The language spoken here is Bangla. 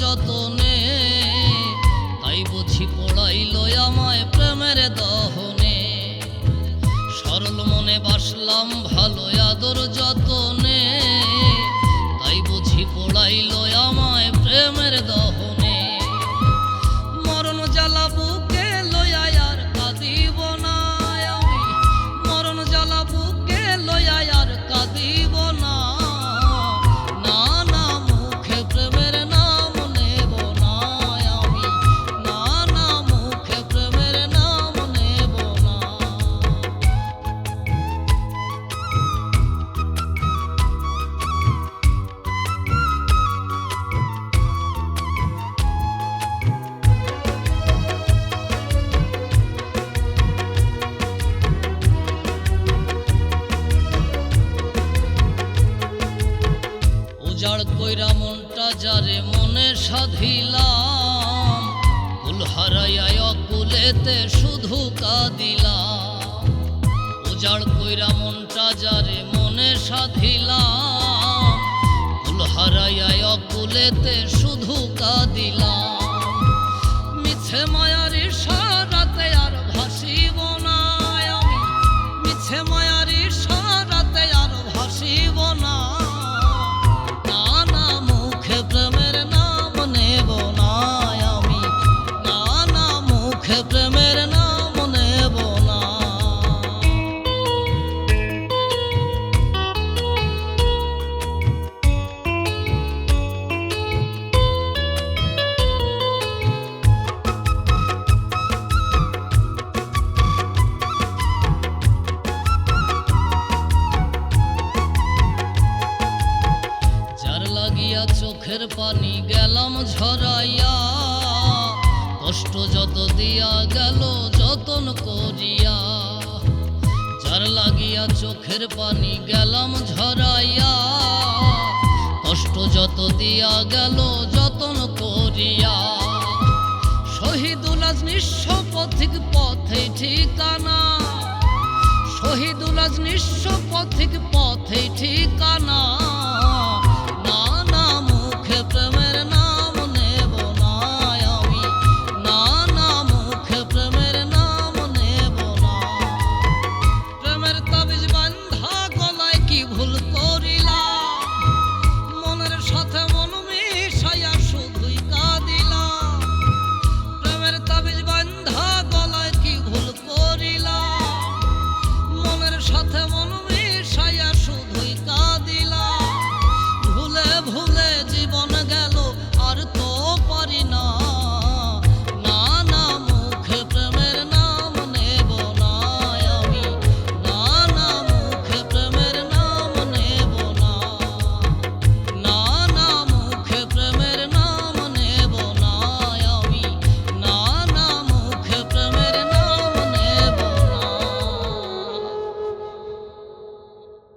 যতনে তাই বুঝি পড়াইল আমায় প্রেমের দহনে। সরল মনে বাসলাম ভালো আদর যতনে উজাড় কইরা মনটা যারে মনে সাধিলাম কুল অকুলেতে শুধু কাঁদিলাম। উজাড় কইরা মনটা যারে মনে সাধিলাম কুল হারাইয়া অকুলেতে শুধু কাঁদিলাম। লাগিয়া চোখের পানি গেলাম ঝরাইয়া। কষ্ট যত দিয়া গেল যতন করিয়া। যার লাগিয়া চোখের পানি গেলাম ঝরাইয়া। কষ্ট যত দিয়া গেল যতন করিয়া। শহীদুল আজ নিঃস্ব পথিক পথে ঠিকানা। শহীদুল আজ নিঃস্ব পথিক পথে ঠিকানা।